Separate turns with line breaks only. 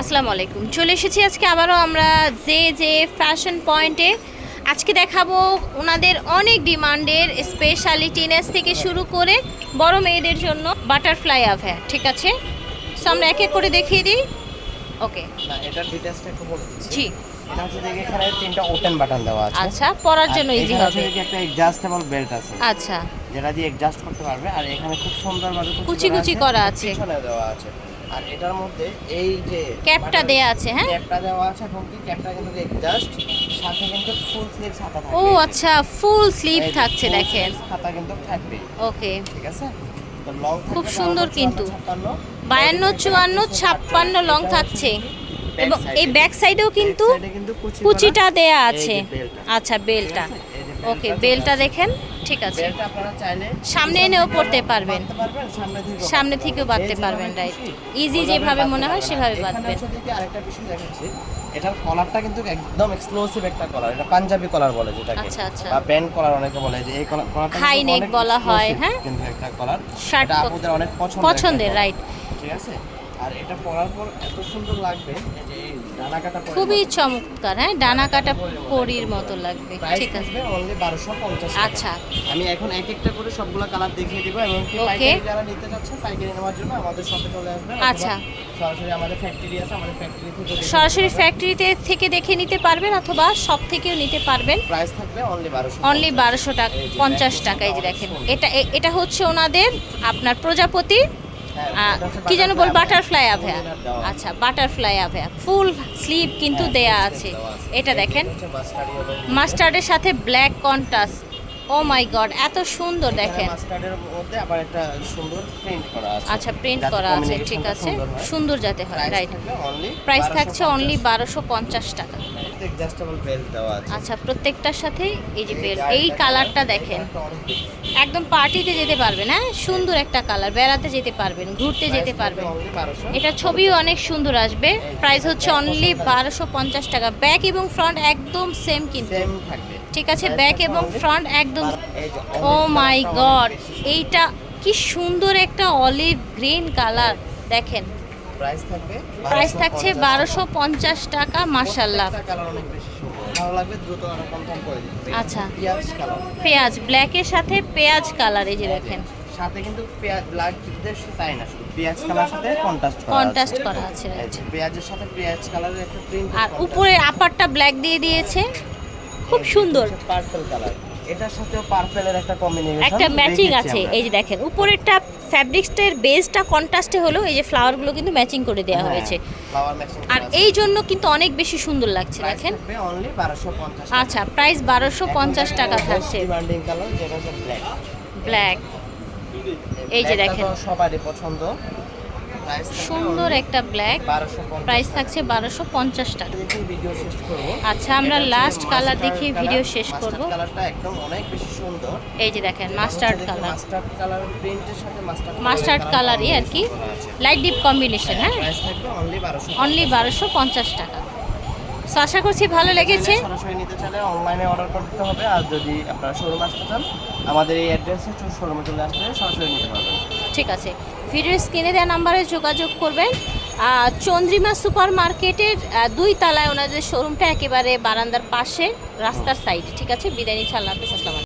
আসসালামু আলাইকুম চলে এসেছি আজকে আবারও আমরা যে যে ফ্যাশন পয়েন্টে আজকে দেখাবো ওনাদের অনেক ডিমান্ডের স্পেশালি টিনেজ থেকে শুরু করে বড় মেয়েদের জন্য বাটারফ্লাই আভ্যা ঠিক আছে? সো আমরা এক এক করে দেখিয়ে দিই। ওকে
এটার ডিটেইলসটা একটু বলে দিচ্ছি।
জি।
এটা হচ্ছে দেখে এখানে তিনটা ওপেন বাটন দেওয়া আছে।
আচ্ছা পরার জন্য ইজি হবে।
একটা অ্যাডজাস্টেবল বেল্ট আছে।
আচ্ছা।
যেটা দিয়ে অ্যাডজাস্ট করতে পারবে। আর এখানে খুব সুন্দরভাবে
কুচি কুচি করা আছে।
পিছনে দেওয়া আছে। আর এটার মধ্যে এই যে
ক্যাপটা দেয়া আছে হ্যাঁ?
ক্যাপটা দেওয়া আছে এবং কি? ক্যাপটা কিন্তু সাথে কিন্তু ফুল স্লিভ ছাতা থাকবে
ও আচ্ছা ফুল স্লিভ থাকছে দেখেন।
ছাতা কিন্তু থাকবে।
ওকে।
ঠিক আছে?
খুব সুন্দর কিন্তু। বায়ান্ন চুয়ান্ন ছাপ্পান্ন লং থাকছে। এবং এই ব্যাক সাইডেও কিন্তু কুচিটা দেয়া আছে। আচ্ছা বেলটা। ওকে বেলটা দেখেন। ঠিক আছে। সামনে এনেও পড়তে পারবেন।
সামনে থেকেও
বাঁধতে পারবেন। রাইট ইজি যেভাবে মনে হয় সেভাবে বাঁধবেন।
এটার কলারটা কিন্তু একদম এক্সক্লুসিভ একটা কলার এটা পাঞ্জাবি কলার বলে যেটাকে।
আচ্ছা, আচ্ছা।
বা ব্যান্ড কলার অনেকে বলে। যে এই কলারটা
neck
অনেক
বলা হয়, হ্যাঁ?
কিন্তু একটা কলার এটা
প-
অনেক পছন্দের
পছন্দের রাইট
ঠিক আছে? আর এটা পরার পর এত সুন্দর লাগবে যে ডানা কাটা পরে
খুবই চমৎকার হ্যাঁ ডানা কাটা পরির মতো লাগবে ঠিক আছে।
অনলি 1250
আচ্ছা।
আমি এখন এক একটা করে সবগুলো কালার দেখিয়ে দিব এবং পাইকারি যারা নিতে পাইকারি নেওয়ার জন্য আমাদের শপে চলে আসবেন
আচ্ছা।
সরাসরি আমাদের ফ্যাক্টরি আছে আমাদের ফ্যাক্টরি থেকে
সরাসরি ফ্যাক্টরিতে থেকে দেখে নিতে পারবেন অথবা সব থেকেও নিতে পারবেন।
প্রাইস থাকবে অনলি 1200
অনলি টাকা
এই যে
পঞ্চাশ
ব্যাক
যে দেখেন। এটা এটা হচ্ছে ওনাদের আপনার প্রজাপতি কি যেন বল বাটারফ্লাই আভ্যা। আচ্ছা বাটারফ্লাই আভেয়া ফুল স্লিভ কিন্তু দেয়া আছে। এটা দেখেন। মাস্টার্ডের সাথে black contrast oh my God এত সুন্দর দেখেন।
মাস্টার্ডের মধ্যে আবার একটা সুন্দর প্রিন্ট করা আছে।
আচ্ছা প্রিন্ট করা আছে ঠিক আছে।
সুন্দর
যাতে হয় রাইট প্রাইস থাকছে অনলি বারোশো পঞ্চাশ টাকা।
দেওয়া আছে।
আচ্ছা প্রত্যেকটার সাথে এই যে বেল এই কালারটা দেখেন। একদম পার্টিতে যেতে পারবেন হ্যাঁ? সুন্দর একটা কালার বেড়াতে যেতে পারবেন ঘুরতে যেতে পারবেন।
only 1200
এটা ছবিও অনেক সুন্দর আসবে। প্রাইস হচ্ছে অনলি বারোশো পঞ্চাশ টাকা। ব্যাক এবং ফ্রন্ট একদম সেম কিন্তু।
সেম থাকবে।
ঠিক আছে ব্যাক এবং ফ্রন্ট একদম ও মাই গড এইটা কি সুন্দর একটা অলিভ গ্রিন কালার দেখেন।
প্রাইস থাকবে
প্রাইস থাকছে বারোশো পঞ্চাশ টাকা।
দিতে
আচ্ছা।
পেঁয়াজ
ব্ল্যাকের সাথে পেঁয়াজ কালার এই যে দেখেন।
সাথে কিন্তু পেঁয়াজ ব্ল্যাক তাই না শুধু পেঁয়াজ কালার সাথে কন্ট্রাস্ট করা
কন্ট্রাস্ট
আছে।
করা?
যে পেঁয়াজের সাথে পেঁয়াজ কালারের একটা প্রিন্ট
আর উপরে আপারটা ব্ল্যাক দিয়ে দিয়েছে। খুব সুন্দর।
পার্পল কালার এটার সাথেও পার্পলের একটা কম্বিনেশন
একটা ম্যাচিং আছে এই যে দেখেন উপরেরটা ফ্যাব্রিক্সটার বেসটা কন্ট্রাস্টে হলেও এই যে ফ্লাওয়ারগুলো কিন্তু ম্যাচিং করে
হ্যাঁ,
দেওয়া হয়েছে আর এই জন্য কিন্তু অনেক বেশি সুন্দর লাগছে দেখেন।
অনলি 1250
আচ্ছা প্রাইস বারোশো পঞ্চাশ টাকা থাকছে।
যেটা হচ্ছে ব্ল্যাক
এই যে দেখেন।
সবারই পছন্দ।
সুন্দর একটা ব্ল্যাক প্রাইস থাকছে বারোশো পঞ্চাশ টাকা। আচ্ছা আমরা লাস্ট কালার দেখিয়ে ভিডিও শেষ করব। এই যে দেখেন মাস্টার্ড কালার
মাস্টার্ড
কালারই আর কি লাইট ডিপ কম্বিনেশন হ্যাঁ
অনলি
বারোশো পঞ্চাশ টাকা। সো আশা করছি ভালো লেগেছে।
সরাসরি নিতে চাইলে অনলাইনে অর্ডার করতে হবে। আর যদি আপনারা শোরুমে আসতে চান আমাদের এই অ্যাড্রেসে শোরুমে চলে আসলে সরাসরি নিতে পারবেন।
ঠিক আছে। ভিডিও স্ক্রিনে দেওয়া নাম্বারে যোগাযোগ করবেন। চন্দ্রিমা সুপার মার্কেটের দুই তালায় ওনাদের শোরুমটা একেবারে বারান্দার পাশে রাস্তার সাইড ঠিক আছে? বিরিয়ানি ছাড়লাম হাফিজ আসসালামু আলাইকুম।